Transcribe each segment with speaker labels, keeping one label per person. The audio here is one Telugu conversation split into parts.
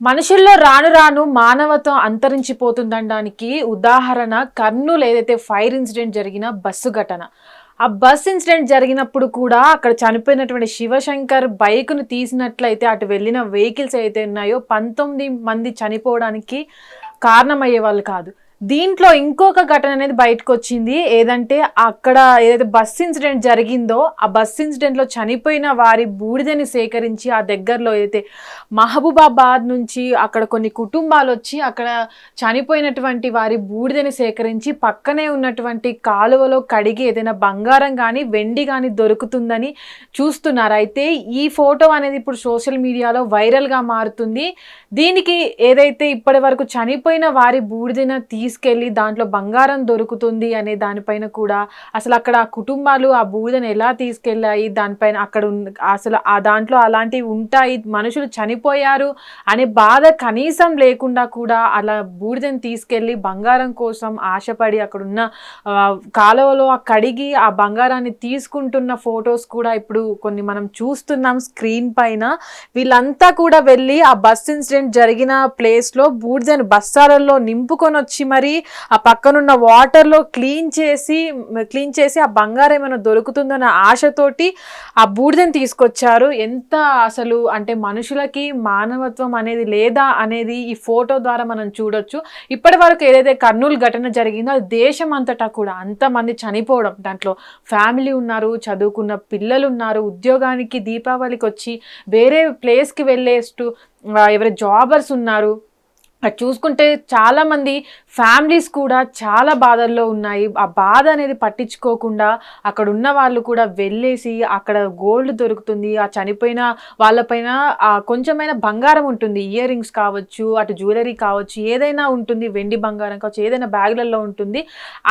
Speaker 1: మనుషుల్లో రాను రాను మానవత్వం అంతరించిపోతుందనడానికి ఉదాహరణ కర్నూలు ఏదైతే ఫైర్ ఇన్సిడెంట్ జరిగిన బస్సు ఘటన. ఆ బస్ ఇన్సిడెంట్ జరిగినప్పుడు కూడా అక్కడ చనిపోయినటువంటి శివశంకర్ బైక్ను తీసినట్లయితే అటు వెళ్ళిన వెహికల్స్ అయితే ఉన్నాయో పంతొమ్మిది మంది చనిపోవడానికి కారణమయ్యే వాళ్ళు కాదు. దీంట్లో ఇంకొక ఘటన అనేది బయటకు వచ్చింది ఏదంటే అక్కడ ఏదైతే బస్ ఇన్సిడెంట్ జరిగిందో ఆ బస్ ఇన్సిడెంట్లో చనిపోయిన వారి బూడిదని సేకరించి ఆ దగ్గరలో ఏదైతే మహబూబాబాద్ నుంచి అక్కడ కొన్ని కుటుంబాలు వచ్చి అక్కడ చనిపోయినటువంటి వారి బూడిదని సేకరించి పక్కనే ఉన్నటువంటి కాలువలో కడిగి ఏదైనా బంగారం కానీ వెండి కానీ దొరుకుతుందని చూస్తున్నారు. అయితే ఈ ఫోటో అనేది ఇప్పుడు సోషల్ మీడియాలో వైరల్గా మారుతుంది. దీనికి ఏదైతే ఇప్పటి వరకు చనిపోయిన వారి బూడిదన తీసుకెళ్ళి దాంట్లో బంగారం దొరుకుతుంది అనే దానిపైన కూడా అసలు అక్కడ ఆ కుటుంబాలు ఆ బూడిదను ఎలా తీసుకెళ్ళాయి దానిపైన అక్కడ అసలు ఆ దాంట్లో అలాంటివి ఉంటాయి మనుషులు చనిపోయారు అనే బాధ కనీసం లేకుండా కూడా అలా బూడిదని తీసుకెళ్ళి బంగారం కోసం ఆశపడి అక్కడున్న కాలువలో ఆ కడిగి ఆ బంగారాన్ని తీసుకుంటున్న ఫొటోస్ కూడా ఇప్పుడు కొన్ని మనం చూస్తున్నాం స్క్రీన్ పైన. వీళ్ళంతా కూడా వెళ్ళి ఆ బస్ ఇన్సిడెంట్ జరిగిన ప్లేస్లో బూడిదని బస్సారల్లో నింపుకొని వచ్చి మరి ఆ పక్కనున్న వాటర్లో క్లీన్ చేసి క్లీన్ చేసి ఆ బంగారం ఏమైనా దొరుకుతుందన్న ఆశతోటి ఆ బూడిదని తీసుకొచ్చారు. ఎంత అసలు అంటే మనుషులకి మానవత్వం అనేది లేదా అనేది ఈ ఫోటో ద్వారా మనం చూడొచ్చు. ఇప్పటి వరకు ఏదైతే కర్నూలు ఘటన జరిగిందో అది దేశం అంతటా కూడా అంతమంది చనిపోవడం. దాంట్లో ఫ్యామిలీ ఉన్నారు చదువుకున్న పిల్లలు ఉన్నారు ఉద్యోగానికి దీపావళికి వచ్చి వేరే ప్లేస్కి వెళ్ళేస్తూ ఎవరి జాబర్స్ ఉన్నారు. అది చూసుకుంటే చాలామంది ఫ్యామిలీస్ కూడా చాలా బాధల్లో ఉన్నాయి. ఆ బాధ అనేది పట్టించుకోకుండా అక్కడ ఉన్న వాళ్ళు కూడా వెళ్ళేసి అక్కడ గోల్డ్ దొరుకుతుంది. ఆ చనిపోయిన వాళ్ళపైన ఆ కొంచెమైనా బంగారం ఉంటుంది. ఇయర్ రింగ్స్ కావచ్చు అటు జ్యువెలరీ కావచ్చు ఏదైనా ఉంటుంది. వెండి బంగారం కావచ్చు ఏదైనా బ్యాగులలో ఉంటుంది.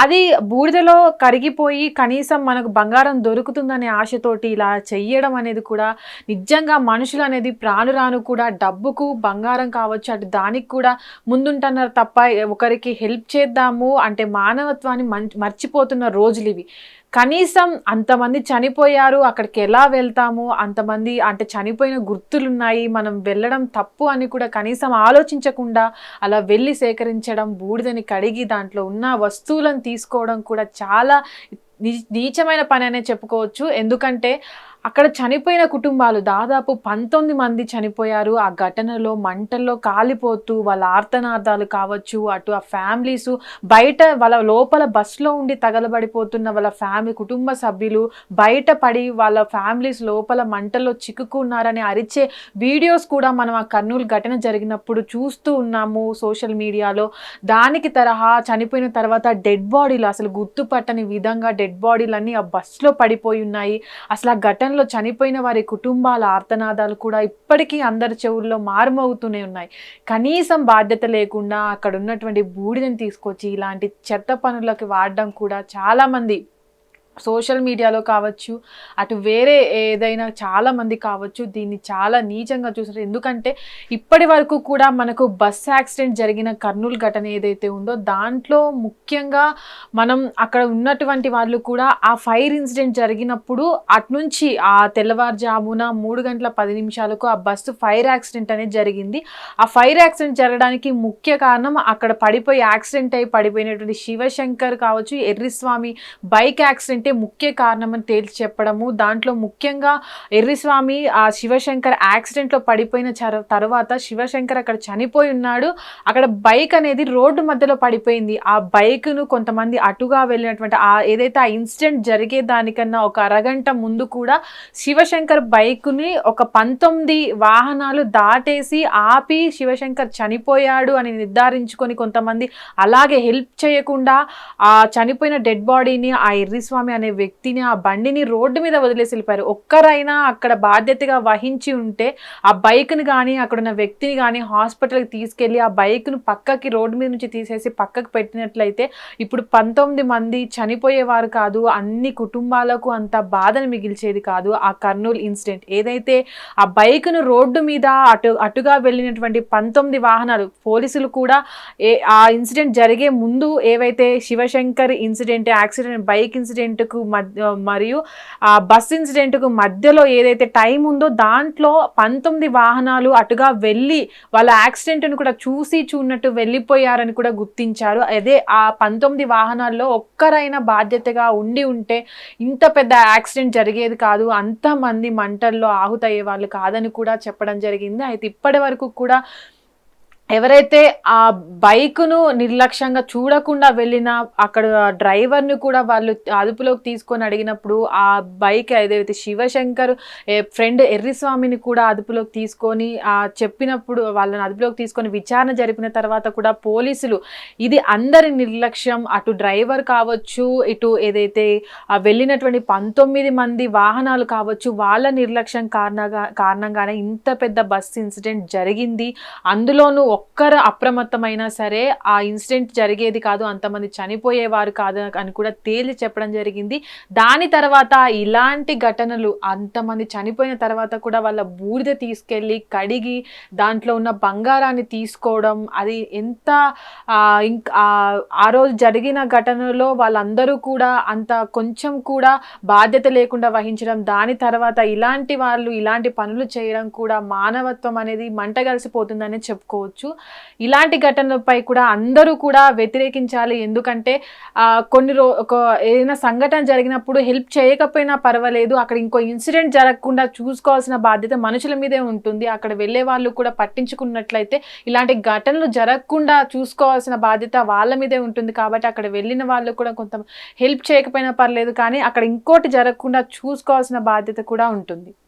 Speaker 1: అది బూడిదలో కరిగిపోయి కనీసం మనకు బంగారం దొరుకుతుందనే ఆశతోటి ఇలా చెయ్యడం అనేది కూడా నిజంగా మనుషులు అనేది ప్రాణురాను కూడా డబ్బుకు బంగారం కావచ్చు అటు దానికి కూడా ముందుంటున్నారు తప్ప ఒకరికి హెల్ప్ చేద్దాము అంటే మానవత్వాన్ని మర్చిపోతున్న రోజులు ఇవి. కనీసం అంతమంది చనిపోయారు అక్కడికి ఎలా వెళ్తాము అంతమంది అంటే చనిపోయిన గుర్తులు ఉన్నాయి మనం వెళ్ళడం తప్పు అని కూడా కనీసం ఆలోచించకుండా అలా వెళ్ళి సేకరించడం బూడిదని కడిగి దాంట్లో ఉన్న వస్తువులను తీసుకోవడం కూడా చాలా నీచమైన పని అనే చెప్పుకోవచ్చు. ఎందుకంటే అక్కడ చనిపోయిన కుటుంబాలు దాదాపు పంతొమ్మిది మంది చనిపోయారు. ఆ ఘటనలో మంటల్లో కాలిపోతూ వాళ్ళ ఆర్తనాదాలు కావచ్చు అటు ఆ ఫ్యామిలీస్ బయట వాళ్ళ లోపల బస్సులో ఉండి తగలబడిపోతున్న వాళ్ళ ఫ్యామిలీ కుటుంబ సభ్యులు బయట పడి వాళ్ళ ఫ్యామిలీస్ లోపల మంటల్లో చిక్కుకున్నారని అరిచే వీడియోస్ కూడా మనం ఆ కర్నూలు ఘటన జరిగినప్పుడు చూస్తూ ఉన్నాము సోషల్ మీడియాలో. దానికి తరహా చనిపోయిన తర్వాత డెడ్ బాడీలు అసలు గుర్తుపట్టని విధంగా డెడ్ బాడీలన్నీ ఆ బస్సులో పడిపోయి ఉన్నాయి. అసలు ఆ ఘటన ఘటనలో చనిపోయిన వారి కుటుంబాల ఆర్తనాదాలు కూడా ఇప్పటికీ అందరి చెవుల్లో మారుమవుతూనే ఉన్నాయి. కనీసం బాధ్యత లేకుండా అక్కడ ఉన్నటువంటి బూడిదని తీసుకొచ్చి ఇలాంటి చెత్త పనులకి వాడడం కూడా చాలామంది సోషల్ మీడియాలో కావచ్చు అటు వేరే ఏదైనా చాలా మంది కావచ్చు దీన్ని చాలా నీచంగా చూసారు ఎందుకంటే ఇప్పటి వరకు కూడా మనకు బస్ యాక్సిడెంట్ జరిగిన కర్నూలు ఘటన ఏదైతే ఉందో దాంట్లో ముఖ్యంగా మనం అక్కడ ఉన్నటువంటి వాళ్ళు కూడా ఆ ఫైర్ ఇన్సిడెంట్ జరిగినప్పుడు అటు నుంచి ఆ తెల్లవారుజామున మూడు గంటల పది నిమిషాలకు ఆ బస్సు ఫైర్ యాక్సిడెంట్ అనేది జరిగింది. ఆ ఫైర్ యాక్సిడెంట్ జరగడానికి ముఖ్య కారణం అక్కడ పడిపోయి యాక్సిడెంట్ అయి పడిపోయినటువంటి శివశంకర్ కావచ్చు ఎర్రిస్వామి బైక్ యాక్సిడెంట్ ముఖ్య కారణం అని తేల్చి చెప్పడము. దాంట్లో ముఖ్యంగా ఎర్రిస్వామి ఆ శివశంకర్ యాక్సిడెంట్లో పడిపోయిన తర్వాత శివశంకర్ అక్కడ చనిపోయి ఉన్నాడు. అక్కడ బైక్ అనేది రోడ్డు మధ్యలో పడిపోయింది. ఆ బైక్ను కొంతమంది అటుగా వెళ్ళినటువంటి ఆ ఏదైతే ఆ ఇన్సిడెంట్ జరిగే దానికన్నా ఒక అరగంట ముందు కూడా శివశంకర్ బైక్ని ఒక పంతొమ్మిది వాహనాలు దాటేసి ఆపి శివశంకర్ చనిపోయాడు అని నిర్ధారించుకొని కొంతమంది అలాగే హెల్ప్ చేయకుండా ఆ చనిపోయిన డెడ్ బాడీని ఆ ఎర్రిస్వామి అనే వ్యక్తిని ఆ బండిని రోడ్డు మీద వదిలేసి వెళ్ళిపోయారు. ఒక్కరైనా అక్కడ బాధ్యతగా వహించి ఉంటే ఆ బైక్ని కానీ అక్కడ ఉన్న వ్యక్తిని కానీ హాస్పిటల్కి తీసుకెళ్ళి ఆ బైక్ను పక్కకి రోడ్డు మీద నుంచి తీసేసి పక్కకి పెట్టినట్లయితే ఇప్పుడు పంతొమ్మిది మంది చనిపోయేవారు కాదు అన్ని కుటుంబాలకు అంత బాధను మిగిల్చేది కాదు ఆ కర్నూలు ఇన్సిడెంట్. ఏదైతే ఆ బైక్ను రోడ్డు మీద అటు అటుగా వెళ్ళినటువంటి పంతొమ్మిది వాహనాలు పోలీసులు కూడా ఏ ఆ ఇన్సిడెంట్ జరిగే ముందు ఏవైతే Shivashankar incident accident bike incident ఇన్సిడెంట్కు మధ్య మరియు ఆ బస్ ఇన్సిడెంట్కు మధ్యలో ఏదైతే టైం ఉందో దాంట్లో పంతొమ్మిది వాహనాలు అటుగా వెళ్ళి వాళ్ళ యాక్సిడెంట్ను కూడా చూసి చూన్నట్టు వెళ్ళిపోయారని కూడా గుర్తించారు. అదే ఆ పంతొమ్మిది వాహనాల్లో ఒక్కరైనా బాధ్యతగా ఉండి ఉంటే ఇంత పెద్ద యాక్సిడెంట్ జరిగేది కాదు అంతమంది మంటల్లో ఆహుతయ్యే వాళ్ళు కాదని కూడా చెప్పడం జరిగింది. అయితే ఇప్పటి వరకు కూడా ఎవరైతే ఆ బైక్ను నిర్లక్ష్యంగా చూడకుండా వెళ్ళిన అక్కడ డ్రైవర్ను కూడా వాళ్ళు అదుపులోకి తీసుకొని అడిగినప్పుడు ఆ బైక్ ఏదైతే శివశంకర్ ఫ్రెండ్ ఎర్రిస్వామిని కూడా అదుపులోకి తీసుకొని ఆ చెప్పినప్పుడు వాళ్ళని అదుపులోకి తీసుకొని విచారణ జరిపిన తర్వాత కూడా పోలీసులు ఇది అందరి నిర్లక్ష్యం. అటు డ్రైవర్ కావచ్చు ఇటు ఏదైతే వెళ్ళినటువంటి పంతొమ్మిది మంది వాహనాలు కావచ్చు వాళ్ళ నిర్లక్ష్యం కారణంగా కారణంగానే ఇంత పెద్ద బస్ ఇన్సిడెంట్ జరిగింది. అందులోనూ ఒక్కరు అప్రమత్తమైనా సరే ఆ ఇన్సిడెంట్ జరిగేది కాదు అంతమంది చనిపోయేవారు కాదు అని కూడా తేల్చి చెప్పడం జరిగింది. దాని తర్వాత ఇలాంటి ఘటనలు అంతమంది చనిపోయిన తర్వాత కూడా వాళ్ళ బూడిద తీసుకెళ్ళి కడిగి దాంట్లో ఉన్న బంగారాన్ని తీసుకోవడం అది ఎంత ఆ, ఆ రోజు జరిగిన ఘటనలో వాళ్ళందరూ కూడా అంత కొంచెం కూడా బాధ్యత లేకుండా వహించడం దాని తర్వాత ఇలాంటి వాళ్ళు ఇలాంటి పనులు చేయడం కూడా మానవత్వం అనేది మంటగలిసిపోతుందని చెప్పుకోవచ్చు. ఇలాంటి ఘటనలపై కూడా అందరూ కూడా వ్యతిరేకించాలి. ఎందుకంటే కొన్ని రో ఒక ఏదైనా సంఘటన జరిగినప్పుడు హెల్ప్ చేయకపోయినా పర్వాలేదు. అక్కడ ఇంకో ఇన్సిడెంట్ జరగకుండా చూసుకోవాల్సిన బాధ్యత మనుషుల మీదే ఉంటుంది. అక్కడ వెళ్ళే వాళ్ళు కూడా పట్టించుకున్నట్లయితే ఇలాంటి ఘటనలు జరగకుండా చూసుకోవాల్సిన బాధ్యత వాళ్ళ మీదే ఉంటుంది. కాబట్టి అక్కడ వెళ్ళిన వాళ్ళు కూడా కొంత హెల్ప్ చేయకపోయినా పర్లేదు. కానీ అక్కడ ఇంకోటి జరగకుండా చూసుకోవాల్సిన బాధ్యత కూడా ఉంటుంది.